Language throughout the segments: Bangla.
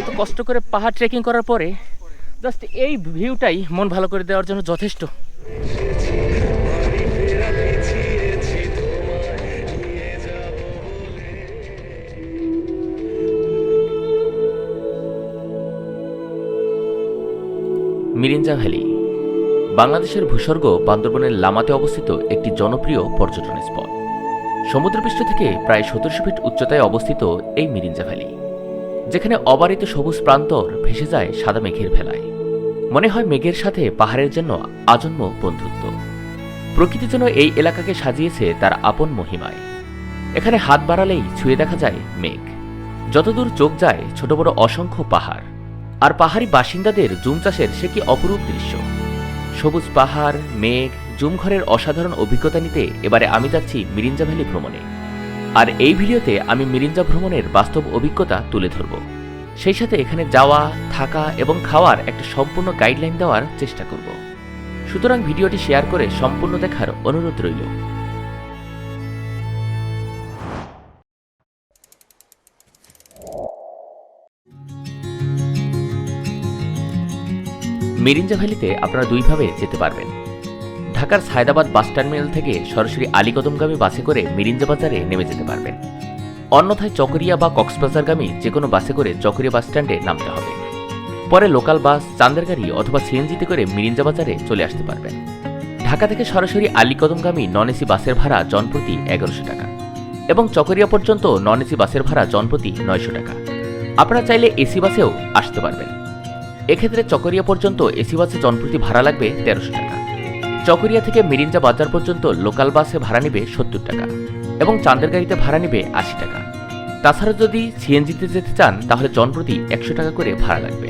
এত কষ্ট করে পাহাড় ট্রেকিং করার পরে জাস্ট এই ভিউটাই মন ভালো করে দেওয়ার জন্য যথেষ্ট। মিরিঞ্জা ভ্যালি, বাংলাদেশের ভূস্বর্গ বান্দরবনের লামাতে অবস্থিত একটি জনপ্রিয় পর্যটন স্পট সমুদ্রপৃষ্ঠ থেকে প্রায় সতেরোশো ফিট উচ্চতায় অবস্থিত এই মিরিঞ্জা ভ্যালি, যেখানে অবারিত সবুজ প্রান্তর ভেসে যায় সাদা মেঘের ভেলায়। মনে হয় মেঘের সাথে পাহাড়ের জন্য আজন্ম বন্ধুত্ব। প্রকৃতি যেন এই এলাকাকে সাজিয়েছে তার আপন মহিমায়। এখানে হাত বাড়ালেই ছুঁয়ে দেখা যায় মেঘ। যতদূর চোখ যায় ছোট বড় অসংখ্য পাহাড়। আর পাহাড়ি বাসিন্দাদের জুম চাষের সে কি অপরূপ দৃশ্য? সবুজ পাহাড়, মেঘ জুমঘরের অসাধারণ অভিজ্ঞতা নিতে এবারে আমি যাচ্ছি মিরিঞ্জা ভ্যালি ভ্রমণে। আর এই ভিডিওতে আমি মিরিঞ্জা ভ্রমণের বাস্তব অভিজ্ঞতা তুলে ধরব। সেই সাথে এখানে যাওয়া, থাকা এবং খাওয়ার একটা সম্পূর্ণ গাইডলাইন দেওয়ার চেষ্টা করব। সুতরাং ভিডিওটি শেয়ার করে সম্পূর্ণ দেখার অনুরোধ রইল। মিরিঞ্জা ভ্যালিতে আপনারা দুইভাবে যেতে পারবেন। ঢাকার সায়দাবাদ বাস টার্মিনাল থেকে সরাসরি আলীকদমগামী বাসে করে মিরিঞ্জা বাজারে নেমে যেতে পারবেন। অন্যথায় চকরিয়া বা কক্সবাজারগামী যে কোনো বাসে করে চকরিয়া বাস স্ট্যান্ডে নামতে হবে। পরে লোকাল বাস, চান্দের গাড়ি অথবা সিএনজিতে করে মিরিঞ্জা বাজারে চলে আসতে পারবেন। ঢাকা থেকে সরাসরি আলীকদমগামী নন এসি বাসের ভাড়া জনপ্রতি এগারোশো টাকা এবং চকরিয়া পর্যন্ত নন এসি বাসের ভাড়া জনপ্রতি নয়শো টাকা। আপনারা চাইলে এসি বাসেও আসতে পারবেন। এক্ষেত্রে চকরিয়া পর্যন্ত এসি বাসে জনপ্রতি ভাড়া লাগবে তেরোশো টাকা। চকরিয়া থেকে মিরিঞ্জা বাজার পর্যন্ত লোকাল বাসে ভাড়া নেবে সত্তর টাকা এবং চাঁদের গাড়িতে ভাড়া নেবে আশি টাকা। তাছাড়া যদি সিএনজিতে যেতে চান, তাহলে জনপ্রতি একশো টাকা করে ভাড়া লাগবে।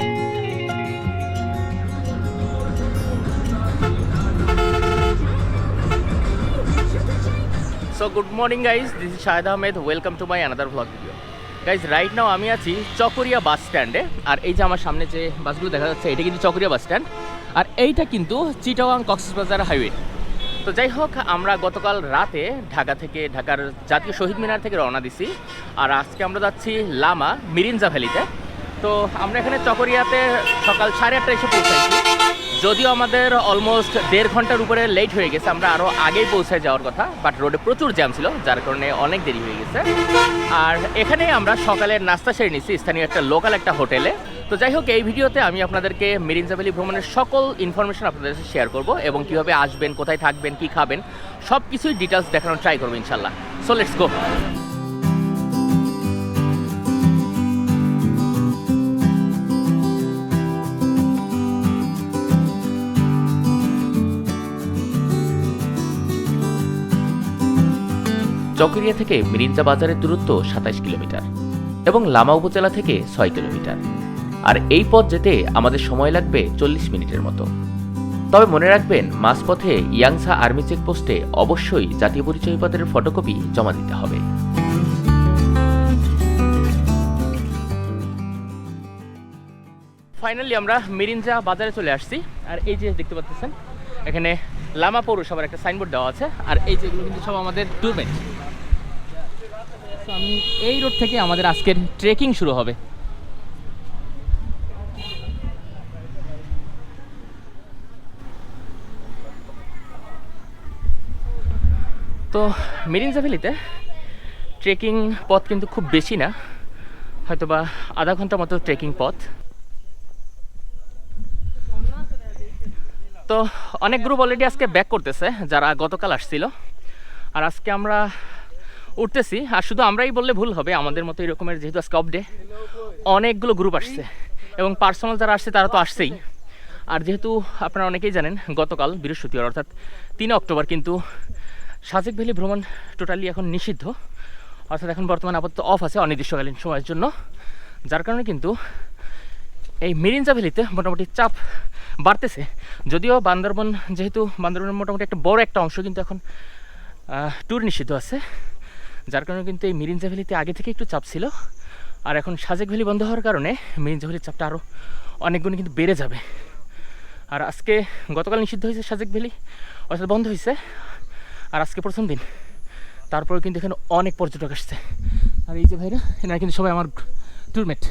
So good morning guys this is Shahed Ahmed welcome to my another vlog video guys right now আমি আছি চকরিয়া বাস স্ট্যান্ডে আর এই যে আমার সামনে যে বাসগুলো দেখা যাচ্ছে, এটা কিন্তু চকরিয়া বাস স্ট্যান্ড আর এইটা কিন্তু চিটাওয়াং কক্সবাজার হাইওয়ে। তো যাই হোক, আমরা গতকাল রাতে ঢাকা থেকে ঢাকার জাতীয় শহীদ মিনার থেকে রওনা দিছি। আর আজকে আমরা যাচ্ছি লামা মিরিঞ্জা ভ্যালিতে। তো আমরা এখানে চকরিয়াতে সকাল সাড়ে আটটায় এসে পৌঁছাইছি। যদিও আমাদের অলমোস্ট দেড় ঘণ্টার উপরে লেট হয়ে গেছে, আমরা আরও আগেই পৌঁছে যাওয়ার কথা বাট রোডে প্রচুর জ্যাম ছিল, যার কারণে অনেক দেরি হয়ে গেছে। আর এখানেই আমরা সকালের নাস্তা সেরে নিচ্ছি স্থানীয় একটা লোকাল একটা হোটেলে তো যাই হোক, এই ভিডিওতে আমি আপনাদেরকে মেরিনজা ভ্যালি ভ্রমণের সকল ইনফরমেশন আপনাদের সাথে শেয়ার করব এবং কীভাবে আসবেন, কোথায় থাকবেন, কি খাবেন সব কিছুই ডিটেলস দেখানোর ট্রাই করব ইনশাল্লাহ সো লেটস গো চকরিয়া থেকে মিরিঞ্জা বাজারের দূরত্ব সাতাইশ কিলোমিটার এবং লামা উপজেলা থেকে ছয় কিলোমিটার। আর এই পথ যেতে আমাদের সময় লাগবে চল্লিশ মিনিটের মতো। তবে মনে রাখবেন, মাঝপথে ইয়াংসা আর্মি চেকপোস্টে অবশ্যই জাতীয় পরিচয়পত্রের ফটোকপি জমা দিতে হবে। ফাইনালি আমরা মিরিঞ্জা বাজারে চলে আসছি। আর এই যে দেখতে পাচ্ছেন, এখানে লামা পৌরসভার একটা সাইনবোর্ড দেওয়া আছে। আর এই যেগুলো কিন্তু সব আমাদের ট্যুরমেট আমি এই রোড থেকে আমাদের আজকের ট্রেকিং শুরু হবে। তো মেরিনজা ভ্যালিতে ট্রেকিং পথ কিন্তু খুব বেশি না, হয়তোবা আধা ঘণ্টা মতো ট্রেকিং পথ। তো অনেক গ্রুপ অলরেডি আজকে ব্যাক করতেছে, যারা গতকাল আসছিল। আর আজকে আমরা উঠতেছি, আর শুধু আমরাই বললে ভুল হবে, আমাদের মতো এরকমের যেহেতু আজকে অফ ডে অনেকগুলো গ্রুপ আসছে। এবং পার্সোনাল যারা আসছে, তারা তো আসছেই। আর যেহেতু আপনারা অনেকেই জানেন, গতকাল বৃহস্পতিবার, অর্থাৎ তিন অক্টোবর কিন্তু সাজেক ভ্যালি ভ্রমণ টোটালি এখন নিষিদ্ধ। অর্থাৎ এখন বর্তমানে আপাতত অফ আছে অনির্দিষ্টকালীন সময়ের জন্য। যার কারণে কিন্তু এই মিরিঞ্জা ভ্যালিতে মোটামুটি চাপ বাড়তেছে। যদিও বান্দরবন যেহেতু বান্দরবনের মোটামুটি একটা বড় একটা অংশ কিন্তু এখন ট্যুর নিষিদ্ধ আছে। যার কারণে কিন্তু এই মিরিঞ্জা ভ্যালিতে আগে থেকে একটু চাপ ছিল। আর এখন সাজেক ভ্যালি বন্ধ হওয়ার কারণে মিরিঞ্জা ভ্যালির চাপটা আরও অনেক গুণে কিন্তু বেড়ে যাবে। আর আজকে গতকাল নিষিদ্ধ হয়েছে সাজেক ভ্যালি, অর্থাৎ বন্ধ হয়েছে। আর আজকে প্রথম দিন। তারপরে কিন্তু এখানে অনেক পর্যটক আসছে। আর এই যে ভাইরা, এনারা কিন্তু সবাই আমার টুরমেট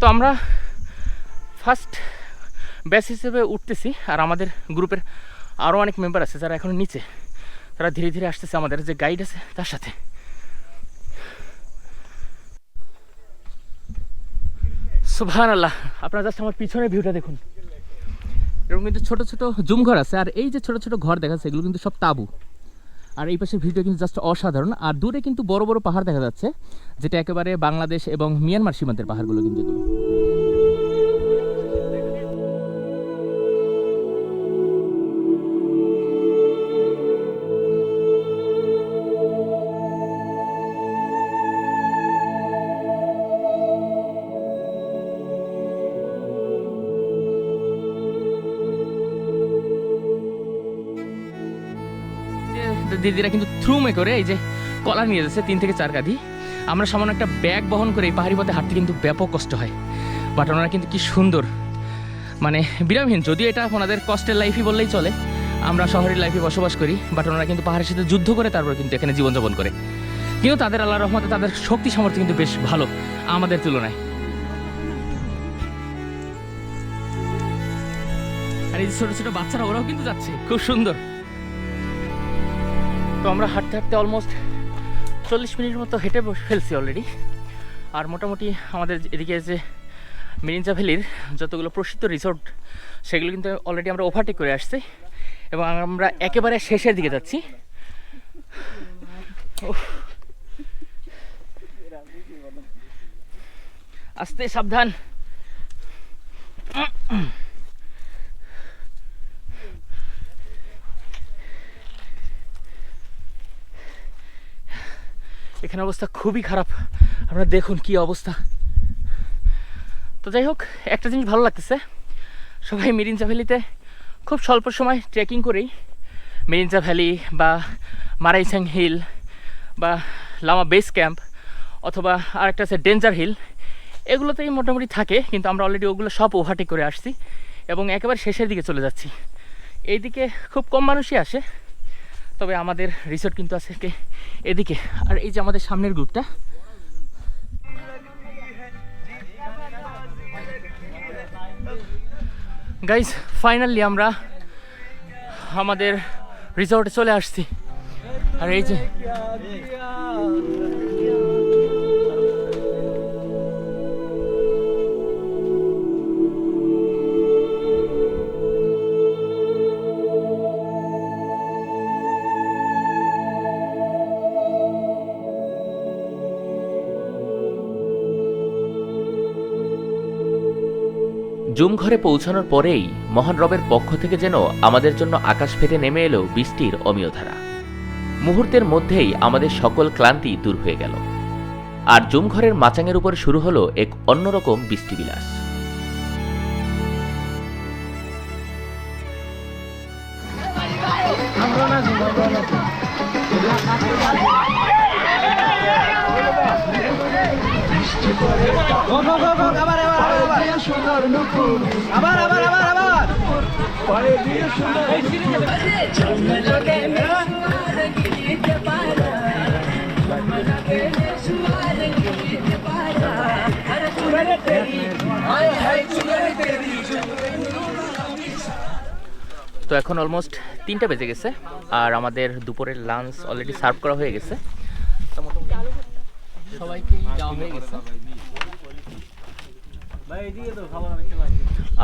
তো আমরা ফার্স্ট ব্যাচ হিসেবে উঠতেছি, আর আমাদের গ্রুপের আরও অনেক মেম্বার আছে যারা এখন নিচে। তারা ধীরে ধীরে আসতেছে, আমাদের যে গাইড আছে তার সাথে। সুবহান আল্লাহ আপনারা জাস্ট আমার পিছনের ভিউটা দেখুন। এরকম কিন্তু ছোট ছোট জুম ঘর আছে, আর এই যে ছোট ছোট ঘর দেখা যাচ্ছে, এগুলো কিন্তু সব তাবু। আর এই পাশে ভিডিও কিন্তু জাস্ট অসাধারণ। আর দূরে কিন্তু বড় বড় পাহাড় দেখা যাচ্ছে, যেটা একেবারে বাংলাদেশ এবং মিয়ানমার সীমান্তের পাহাড়গুলো কিন্তু এগুলো। দিদিরা কিন্তু থ্রুমে করে এই যে কলা নিয়ে যাচ্ছে, তিন থেকে চার গাদি আমরা সামান্য একটা ব্যাগ বহন করে এই পাহাড়ি পথে হাঁটতে কিন্তু ব্যাপক কষ্ট হয়। বাট ওনারা কিন্তু কি সুন্দর। মানে বিরামহীন, যদিও এটা ওনাদের কষ্টের লাইফই বললেই চলে। আমরা শহরের লাইফে বসবাস করি বাট ওনারা কিন্তু পাহাড়ের সাথে যুদ্ধ করে তারপর কিন্তু এখানে জীবনযাপন করে। কিন্তু তাদের আল্লাহ রহমতে তাদের শক্তি সামর্থ্য কিন্তু বেশ ভালো, আমাদের তুলনায়। আর এই ছোট ছোট বাচ্চারা, ওরাও কিন্তু যাচ্ছে। খুব সুন্দর। তো আমরা হাঁটতে হাঁটতে অলমোস্ট চল্লিশ মিনিট মতো হেঁটে ফেলছি অলরেডি আর মোটামুটি আমাদের এদিকে যে মিরিঞ্জা ভ্যালির যতগুলো প্রসিদ্ধ রিসোর্ট সেগুলো কিন্তু অলরেডি আমরা ওভারটেক করে আসছি এবং আমরা একেবারে শেষের দিকে যাচ্ছি। আস্তে, সাবধান। এখানে অবস্থা খুবই খারাপ। আপনারা দেখুন কি অবস্থা। তো যাই হোক, একটা জিনিস ভালো লাগতেছে। সবাই মিরিঞ্জা ভ্যালিতে খুব স্বল্প সময় ট্রেকিং করেই মিরিঞ্জা ভ্যালি বা মারাইসাং হিল বা লামা বেস ক্যাম্প অথবা আরেকটা আছে ডেঞ্জার হিল, এগুলোতেই মোটামুটি থাকে, কিন্তু আমরা অলরেডি ওগুলো সব ওভারটেক করে আসছি এবং একেবারে শেষের দিকে চলে যাচ্ছি। এইদিকে খুব কম মানুষই আসে তবে আমাদের রিসোর্ট কিন্তু আছে এদিকে। আর এই যে আমাদের সামনের গ্রুপটা গাইজ ফাইনালি আমরা আমাদের রিসোর্টে চলে আসছি। আর এই যে জুম ঘরে পৌঁছানোর পরেই মহান রবের পক্ষ থেকে যেন আমাদের জন্য আকাশ ফেটে নেমে এলো বৃষ্টির অমীয় ধারা। মুহূর্তের মধ্যেই আমাদের সকল ক্লান্তি দূর হয়ে গেল। আর জুম ঘরের মাচাঙের উপর শুরু হলো এক অন্যরকম বৃষ্টি বৃষ্টিবিলাস আবার আবার আবার আবার। তো এখন অলমোস্ট তিনটা বেজে গেছে আর আমাদের দুপুরের লাঞ্চ অলরেডি সার্ভ করা হয়ে গেছে। তো সবাইকে দেওয়া হয়ে গেছে।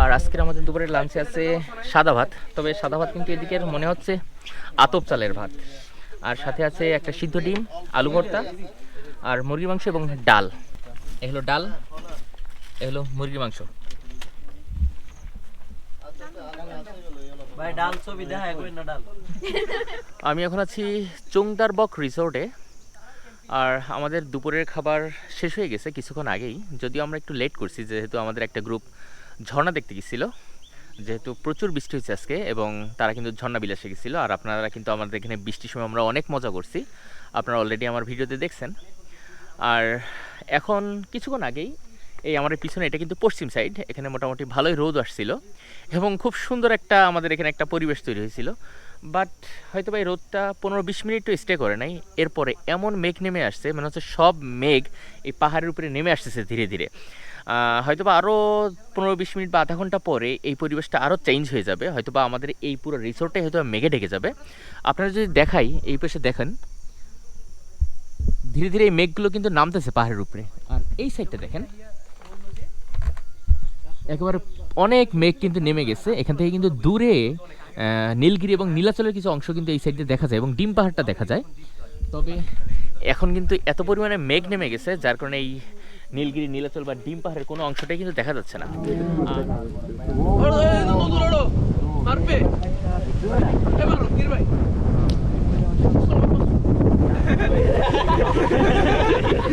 আর আজকের আমাদের দুপুরের লাঞ্চে আছে সাদা ভাত। তবে সাদা ভাত কিন্তু এদিকের মনে হচ্ছে আতপ চালের ভাত। আর সাথে আছে একটা সিদ্ধ ডিম আলু ভর্তা আর মুরগির মাংস এবং ডাল। এ হলো ডাল এ হলো মুরগির মাংস। আমি এখন আছি চুংদারবক রিসোর্টে। আর আমাদের দুপুরের খাবার শেষ হয়ে গেছে কিছুক্ষণ আগেই। যদিও আমরা একটু লেট করছি, যেহেতু আমাদের একটা গ্রুপ ঝর্ণা দেখতে গেছিল। যেহেতু প্রচুর বৃষ্টি হয়েছে আজকে এবং তারা কিন্তু ঝর্ণা বিলাসে গেছিল। আর আপনারা কিন্তু আমাদের এখানে বৃষ্টির সময় আমরা অনেক মজা করছি। আপনারা অলরেডি আমার ভিডিওতে দেখছেন। আর এখন কিছুক্ষণ আগেই এই আমাদের পিছনে এটা কিন্তু পশ্চিম সাইড এখানে মোটামুটি ভালোই রোদ আসছিল এবং খুব সুন্দর একটা আমাদের এখানে একটা পরিবেশ তৈরি হয়েছিল। বাট হয়তো এই রোদটা পনেরো বিশ মিনিটও স্টে করে নাই। এরপরে এমন মেঘ নেমে আসছে মানে হচ্ছে সব মেঘ এই পাহাড়ের উপরে নেমে আসতেছে ধীরে ধীরে। হয়তো বা আরও পনেরো বিশ মিনিট বা আধা ঘণ্টা পরে এই পরিবেশটা আরও চেঞ্জ হয়ে যাবে হয়তো বা আমাদের এই পুরো রিসোর্টটাই হয়তো মেঘে ঢেকে যাবে। আপনারা যদি দেখাই, এই পাশে দেখেন, ধীরে ধীরে এই মেঘগুলো কিন্তু নামতেছে পাহাড়ের উপরে। আর এই সাইডটা দেখেন, একেবারে অনেক মেঘ কিন্তু নেমে গেছে, এখান থেকে কিন্তু দূরে নীলগিরি এবং নীলাচলের কিছু অংশ কিন্তু এই সাইডে দেখা যায় এবং ডিম পাহাড়টা দেখা যায়। তবে এখন কিন্তু এত পরিমাণে মেঘ নেমে গেছে, যার কারণে এই নীলগিরি, নীলাচল বা ডিম পাহাড়ের কোনো অংশটাই কিন্তু দেখা যাচ্ছে না।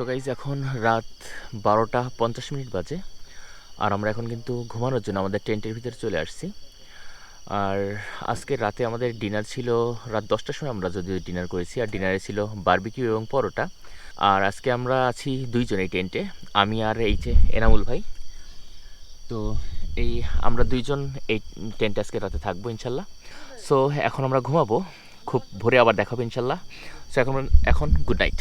তো গাইজ এখন রাত বারোটা পঞ্চাশ মিনিট বাজে, আর আমরা এখন কিন্তু ঘুমানোর জন্য আমাদের টেন্টের ভিতরে চলে আসছি। আর আজকে রাতে আমাদের ডিনার ছিল রাত দশটার সময়, আমরা যদিও ডিনার করেছি, আর ডিনারে ছিল বারবিকিউ এবং পরোটা। আর আজকে আমরা আছি দুইজন এই টেন্টে, আমি আর এই যে এনামুল ভাই। তো এই, আমরা দুইজন এই টেন্টে আজকে রাতে থাকব ইনশাল্লাহ। সো এখন আমরা ঘুমাবো, খুব ভোরে আবার দেখাবো ইনশাল্লাহ। সো এখন এখন good night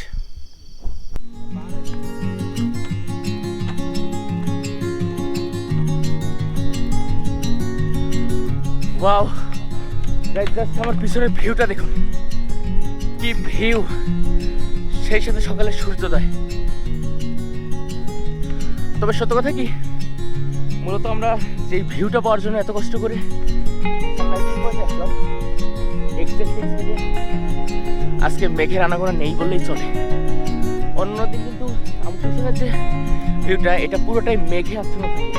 wow guys just আমার পিছনের ভিউটা দেখুন। কি ভিউ সেই সাথে সকালে সূর্যোদয়। তবে সত্য কথা কি? মূলত আমরা যেই ভিউটা পাওয়ার জন্য এত কষ্ট করে আজকে মেঘের আনাগোনা নেই বললেই চলে। অন্যদিন কিন্তু যে ভিউটা এটা পুরোটাই মেঘে আচ্ছন্ন থাকে।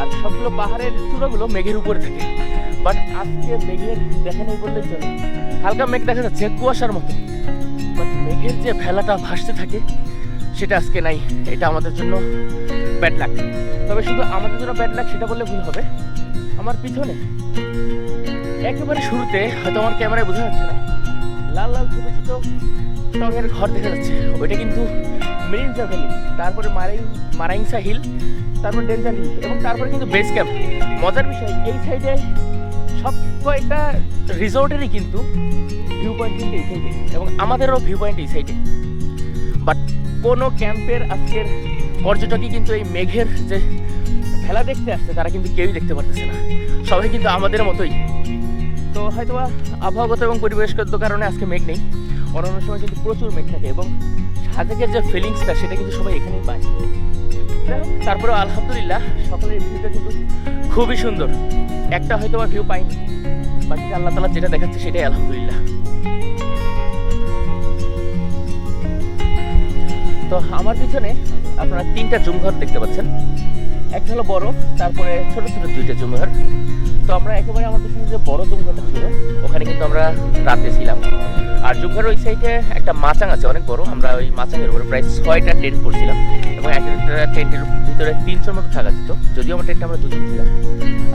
আর সবগুলো পাহাড়ের চূড়াগুলো মেঘের উপরে থাকে। বাট আজকে মেঘের দেখা নেই বললেই চলে। হালকা মেঘ দেখা যাচ্ছে, কুয়াশার মতো। বাট মেঘের যে ভেলাটা ভাসতে থাকে, সেটা আজকে নাই। এটা আমাদের জন্য ব্যাড লাক তবে শুধু আমাদের জন্য ব্যাড লাক সেটা বললে ভুল হবে। আমার পিছনে, একেবারে শুরুতে হয়তো আমার ক্যামেরায় বোঝা যাচ্ছে না। লাল লাল ছোট ছোট টঙের ঘর দেখা যাচ্ছে। ওইটা কিন্তু মেরিনজা ভ্যালি তারপরে মারাই মারাইংসা হিল তারপর ডেঞ্জার হিল এবং তারপরে কিন্তু বেস ক্যাম্প মজার বিষয়, এই সাইডে সব কয়েকটা রিসোর্টেরই কিন্তু ভিউ পয়েন্ট কিন্তু এই সাইডে এবং আমাদেরও ভিউ পয়েন্ট এই সাইডে বাট কোনো ক্যাম্পের আজকের পর্যটকই কিন্তু এই মেঘের যে খেলা দেখতে আসছে, তারা কিন্তু কেউই দেখতে পারতেছে না। সবাই কিন্তু আমাদের মতোই। তো হয়তো আবহাওয়াগত এবং পরিবেশগত কারণে আজকে মেঘ নেই। অন্যান্য সময় কিন্তু প্রচুর মেঘ থাকে এবং সাজেকের যে ফিলিংসটা সেটা কিন্তু সবাই এখানেই পায়। তারপরে আলহামদুলিল্লাহ সকালের ভিউটা কিন্তু খুবই সুন্দর। একটা হয়তো আমার ভিউ পাইনি। বাকি আল্লাহ তালা যেটা দেখাচ্ছে সেটাই আলহামদুলিল্লাহ। তো আমার পিছনে আপনারা তিনটা জুমঘর দেখতে পাচ্ছেন। একটা হলো বড়, তারপরে ছোট ছোট দুইটা জুম ঘর তো আমরা একেবারে আমার পিছনে যে বড় জুম ঘরটা ছিল, ওখানে কিন্তু আমরা রাতে ছিলাম। আর জুম ঘরের ওই সাইডে একটা মাচাং আছে, অনেক বড়। আমরা ওই মাচাঙের উপরে প্রায় ছয়টা টেন্ট করছিলাম এবং একটা টেন্টের ভিতরে তিনশোর মতো থাকা যেত। যদিও আমার টেন্টে আমরা দুজন ছিলাম।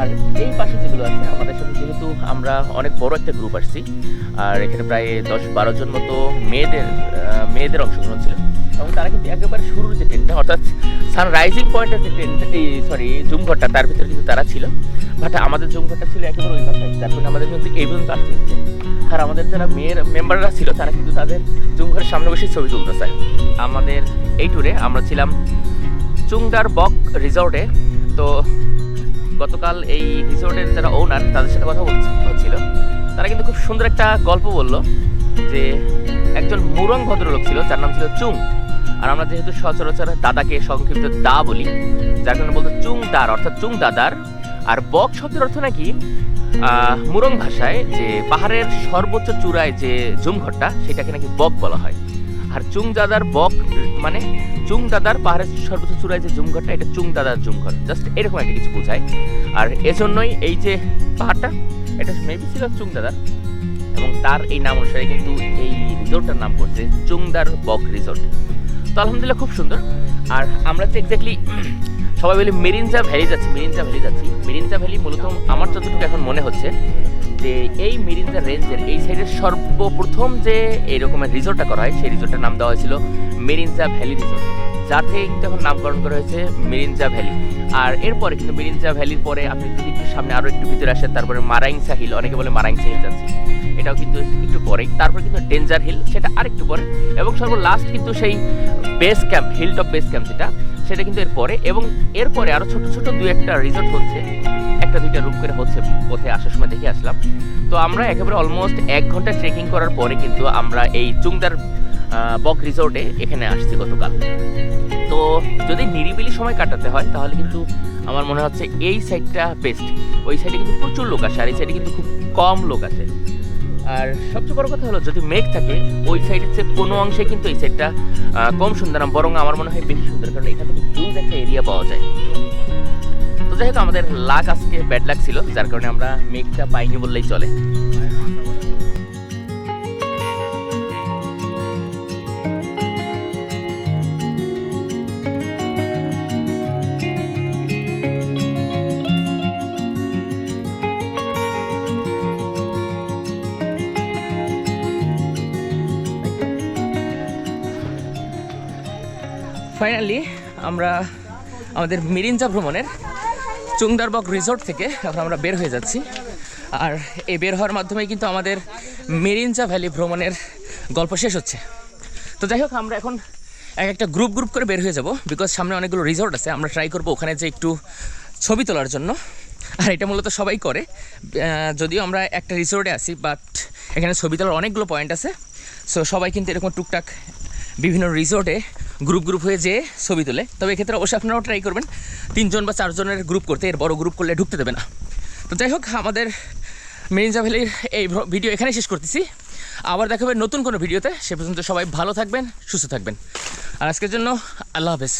আর এই পাশে যেগুলো আছে, আমাদের সাথে যেহেতু আমরা অনেক বড় একটা গ্রুপ আসছি, আর এখানে প্রায় দশ বারো জন মতো মেয়েদের মেয়েদের অংশগ্রহণ ছিল। তারা কিন্তু একেবারে শুরুর যে টেন্টটা অর্থাৎ সানরাইজিং পয়েন্টের যে টেন্ট এই সরি জুম ঘরটা, তার ভিতরে কিন্তু তারা ছিল। বাট আমাদের জুম ঘরটা ছিল একেবারে ওই পাশে যার কারণে আমাদের কিন্তু এই পর্যন্ত আসতে হচ্ছে। আর আমাদের যারা মেয়ের মেম্বাররা ছিল, তারা কিন্তু তাদের জুম ঘরের সামনে বসে ছবি তুলতেছে। আমাদের এই ট্যুরে আমরা ছিলাম চুংদার বক রিসর্টে তো গতকাল এই রিসর্টের যারা ওনার তাদের সাথে কথা বলছে হচ্ছিল তারা কিন্তু খুব সুন্দর একটা গল্প বলল। যে একজন মুরং ভদ্রলোক ছিল, যার নাম ছিল চুং। আর আমরা যেহেতু সচরাচর দাদাকে সংক্ষিপ্ত দা বলি, যার কারণে বলতো চুং দার অর্থাৎ চুং দাদার আর বক শব্দের অর্থ নাকি মুরং ভাষায় যে পাহাড়ের সর্বোচ্চ চূড়ায় যে জুমঘরটা সেটাকে নাকি বক বলা হয়। আর চুং দাদার বক মানে চুং দাদার পাহাড়ের সর্বোচ্চ চূড়ায় যে জুমঘরটা এটা চুং দাদার জুমঘর জাস্ট এরকম একটা কিছু বোঝায়। আর এজন্যই এই যে পাহাড়টা, এটা মেবি ছিল চুং দাদার এবং তার এই নাম অনুসারে কিন্তু এই রিসোর্টটার নাম করছে চুংদার বক রিসোর্ট। তো আলহামদুলিল্লাহ খুব সুন্দর। আর আমরা তো এক্স্যাক্টলি সবাই বলি মেরিনজা ভ্যালি যাচ্ছি, মেরিনজা ভ্যালি যাচ্ছি। মেরিনজা ভ্যালি মূলত আমার যতটুকু এখন মনে হচ্ছে যে এই মেরিনজা রেঞ্জের এই সাইডের সর্বপ্রথম যে এই রকমের রিসোর্টটা করা হয়, সেই রিসোর্টটার নাম দেওয়া হয়েছিল মেরিনজা ভ্যালি রিসোর্ট। যার থেকে কিন্তু এখন নামকরণ করা হয়েছে মেরিনজা ভ্যালি। আর এরপরে কিন্তু মেরিনজা ভ্যালির পরে আপনি যদি একটু সামনে আরও একটু ভিতরে আসেন, তারপরে মারাইংসা হিল, অনেকে বলে মারাইংসা হিল যাচ্ছি। এটাও কিন্তু একটু পরেই তারপর কিন্তু ডেঞ্জার হিল সেটা আরেকটু পরে। এবং সর্ব লাস্ট কিন্তু সেই base camp hill top base camp যেটা, সেটা কিন্তু এরপরে এবং এরপরে আরও ছোট ছোট দু একটা রিসোর্ট হচ্ছে। একটা দুইটা রুম করে হচ্ছে পথে আসার সময় দেখে আসলাম। তো আমরা একেবারে অলমোস্ট এক ঘণ্টা ট্রেকিং করার পরে কিন্তু আমরা এই চুংদার বক রিসোর্টে এখানে আসছি গতকাল। তো যদি নিরিবিলি সময় কাটাতে হয়, তাহলে কিন্তু আমার মনে হচ্ছে এই সাইডটা বেস্ট ওই সাইডে কিন্তু প্রচুর লোক আসে, আর এই সাইডে কিন্তু খুব কম লোক আছে আর সবচেয়ে বড় কথা হলো, যদি মেঘ থাকে, ওই সাইডের চেয়ে কোনো অংশে কিন্তু এই সাইডটা কম সুন্দর না, বরং আমার মনে হয় বেশি সুন্দর, কারণ এখান থেকে হিউজ একটা এরিয়া পাওয়া যায়। তো যাই আমাদের লাক আজকে ব্যাড লাক ছিল, যার কারণে আমরা মেঘটা পাইনি বললেই চলে। ফাইনালি আমরা আমাদের মিরিঞ্জা ভ্রমণের চুংদারবক রিসোর্ট থেকে এখন আমরা বের হয়ে যাচ্ছি। আর এই বের হওয়ার মাধ্যমে কিন্তু আমাদের মিরিঞ্জা ভ্যালি ভ্রমণের গল্প শেষ হচ্ছে। তো যাই হোক, আমরা এখন এক একটা গ্রুপ গ্রুপ করে বের হয়ে যাব বিকজ সামনে অনেকগুলো রিসোর্ট আছে। আমরা ট্রাই করব ওখানে যে একটু ছবি তোলার জন্য। আর এটা মূলত সবাই করে। যদিও আমরা একটা রিসোর্টে আছি বাট এখানে ছবি তোলার অনেকগুলো পয়েন্ট আছে। সো সবাই কিন্তু এরকম টুকটাক বিভিন্ন রিসোর্টে গ্রুপ গ্রুপ হয়ে যেয়ে ছবি তোলে। তবে এক্ষেত্রে অবশ্যই আপনারাও ট্রাই করবেন। তিনজন বা চারজনের গ্রুপ করতে, এর বড় গ্রুপ করলে ঢুকতে দেবে না। তো যাই হোক, আমাদের মেরিনজা ভ্যালির এই ভিডিও এখানে শেষ করতেছি। আবার দেখা হবে নতুন কোনো ভিডিওতে সে পর্যন্ত সবাই ভালো থাকবেন, সুস্থ থাকবেন। আর আজকের জন্য আল্লাহ হাফেজ।